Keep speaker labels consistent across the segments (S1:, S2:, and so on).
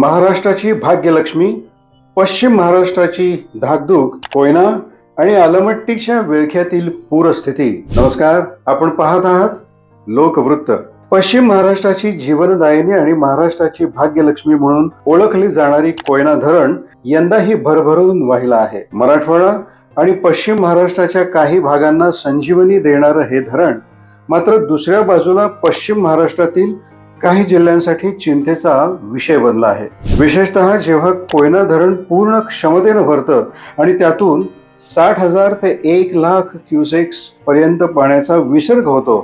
S1: महाराष्ट्राची भाग्यलक्ष्मी पश्चिम महाराष्ट्राची धाकधूक कोयना आणि आलमट्टीच्या विळख्यातील पूरस्थिती. नमस्कार आपण पाहत आहात लोकवृत्त. पश्चिम महाराष्ट्राची जीवनदायिनी आणि महाराष्ट्राची भाग्यलक्ष्मी म्हणून ओळखली जाणारी कोयना धरण यंदाही भरभरून वाहिला आहे. मराठवाडा आणि पश्चिम महाराष्ट्राच्या काही भागांना संजीवनी देणारं हे धरण मात्र दुसऱ्या बाजूला पश्चिम महाराष्ट्रातील काही जिल्ह्यांसाठी चिंतेचा विषय बनला आहे. विशेषतः जेव्हा कोयना धरण पूर्ण क्षमतेनं भरतं आणि त्यातून साठ हजार ते एक लाख क्युसेक्स पर्यंत पाण्याचा विसर्ग होतो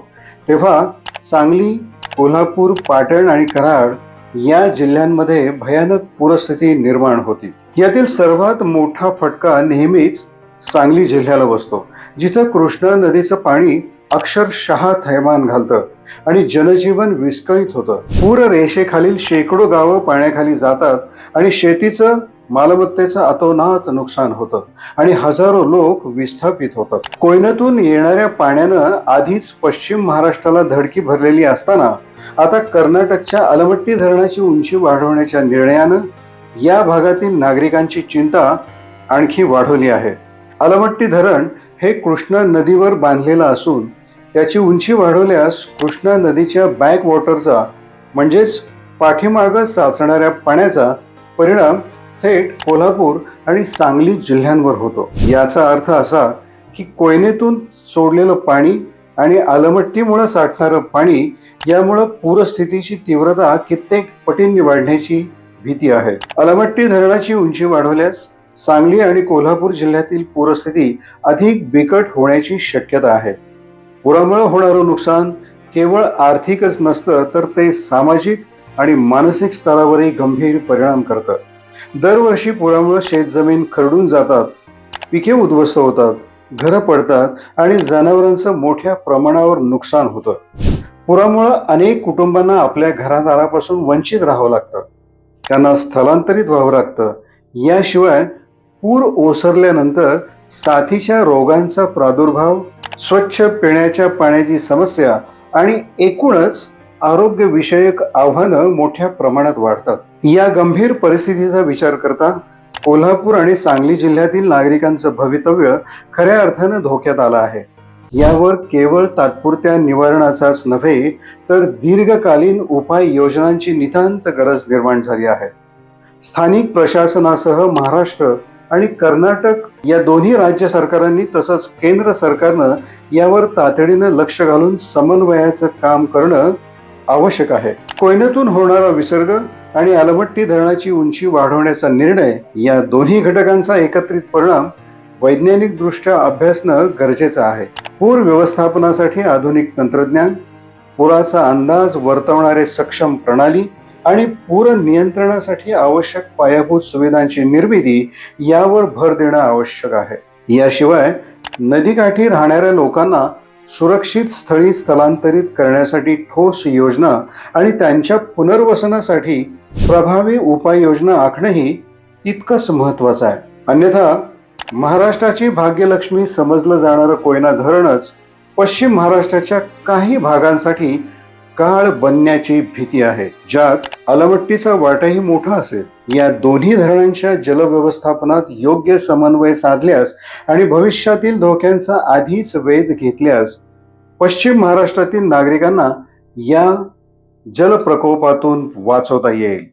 S1: तेव्हा सांगली कोल्हापूर पाटण आणि कराड या जिल्ह्यांमध्ये भयानक पूरस्थिती निर्माण होती. यातील सर्वात मोठा फटका नेहमीच सांगली जिल्ह्याला बसतो. जिथं कृष्णा नदीचं पाणी अक्षरशः थैमान घालतं आणि जनजीवन विस्कळीत होतं. पूर रेषेखालील शेकडो गावं पाण्याखाली जातात आणि शेतीचं मालमत्तेचं अतोनात नुकसान होतं आणि हजारो लोक विस्थापित होतात. कोयनातून येणाऱ्या पाण्यानं आधीच पश्चिम महाराष्ट्राला धडकी भरलेली असताना आता कर्नाटकच्या अलमट्टी धरणाची उंची वाढवण्याच्या निर्णयानं या भागातील नागरिकांची चिंता आणखी वाढवली आहे. आलमट्टी धरण हे कृष्णा नदीवर बांधलेलं असून त्याची उंची वाढवल्यास कृष्णा नदीच्या बॅक वॉटरचा म्हणजेच पाठीमागं साचणाऱ्या पाण्याचा परिणाम थेट कोल्हापूर आणि सांगली जिल्ह्यांवर होतो. याचा अर्थ असा की कोयनेतून सोडलेलं पाणी आणि आलमट्टीमुळं साठणारं पाणी यामुळं पूरस्थितीची तीव्रता कित्येक पटींनी वाढण्याची भीती आहे. अलमट्टी धरणाची उंची वाढवल्यास सांगली आणि कोल्हापूर जिल्ह्यातील पूरस्थिती अधिक बिकट होण्याची शक्यता आहे. पुरामुळे होणारं नुकसान केवळ आर्थिकच नसतं तर ते सामाजिक आणि मानसिक स्तरावरही गंभीर परिणाम करतं. दरवर्षी पुरामुळे शेतजमीन खरडून जातात पिके उद्ध्वस्त होतात घरं पडतात आणि जनावरांचं मोठ्या प्रमाणावर नुकसान होतं. पुरामुळं अनेक कुटुंबांना आपल्या घरादारापासून वंचित राहावं लागतं. त्यांना स्थलांतरित व्हावं लागतं. याशिवाय पूर ओसरल्यानंतर साथीच्या रोगांचा प्रादुर्भाव स्वच्छ पिण्याच्या पाण्याची समस्या आणि एकूणच आरोग्यविषयक आव्हानं मोठ्या प्रमाणात वाढतात. या गंभीर परिस्थितीचा विचार करता कोल्हापूर आणि सांगली जिल्ह्यातील नागरिकांचं भवितव्य खऱ्या अर्थानं धोक्यात आलं आहे. यावर केवळ तात्पुरत्या निवारणाचाच नव्हे तर दीर्घकालीन उपाय योजनांची नितांत गरज निर्माण झाली आहे. स्थानिक प्रशासनासह महाराष्ट्र आणि कर्नाटक या दोन्ही राज्य सरकारांनी तसंच केंद्र सरकारनं यावर तातडीनं लक्ष घालून समन्वयाचं काम करणं आवश्यक आहे. कोयनेतून होणारा विसर्ग आणि अलमट्टी धरणाची उंची वाढवण्याचा निर्णय या दोन्ही घटकांचा एकत्रित परिणाम वैज्ञानिक दृष्ट्या अभ्यासणं गरजेचं आहे. पूर व्यवस्थापनासाठी आधुनिक तंत्रज्ञान पुराचा अंदाज वर्तवणारे सक्षम प्रणाली आणि पूर नियंत्रणासाठी आवश्यक पायाभूत सुविधांची निर्मिती यावर भर देणं आवश्यक आहे. याशिवाय नदीकाठी राहणाऱ्या लोकांना सुरक्षित स्थळी स्थलांतरित करण्यासाठी ठोस योजना आणि त्यांच्या पुनर्वसनासाठी प्रभावी उपाययोजना आखणंही तितकंच महत्वाचं आहे. अन्यथा महाराष्ट्राची भाग्यलक्ष्मी समजलं जाणारं कोयना धरणच पश्चिम महाराष्ट्राच्या काही भागांसाठी काळ बनण्याची भीती आहे. ज्यात अलमट्टीचा वाटाही मोठा असेल. या दोन्ही धरणांच्या जलव्यवस्थापनात योग्य समन्वय साधल्यास आणि भविष्यातील धोक्यांचा आधीच वेध घेतल्यास पश्चिम महाराष्ट्रातील नागरिकांना या जलप्रकोपातून वाचवता येईल.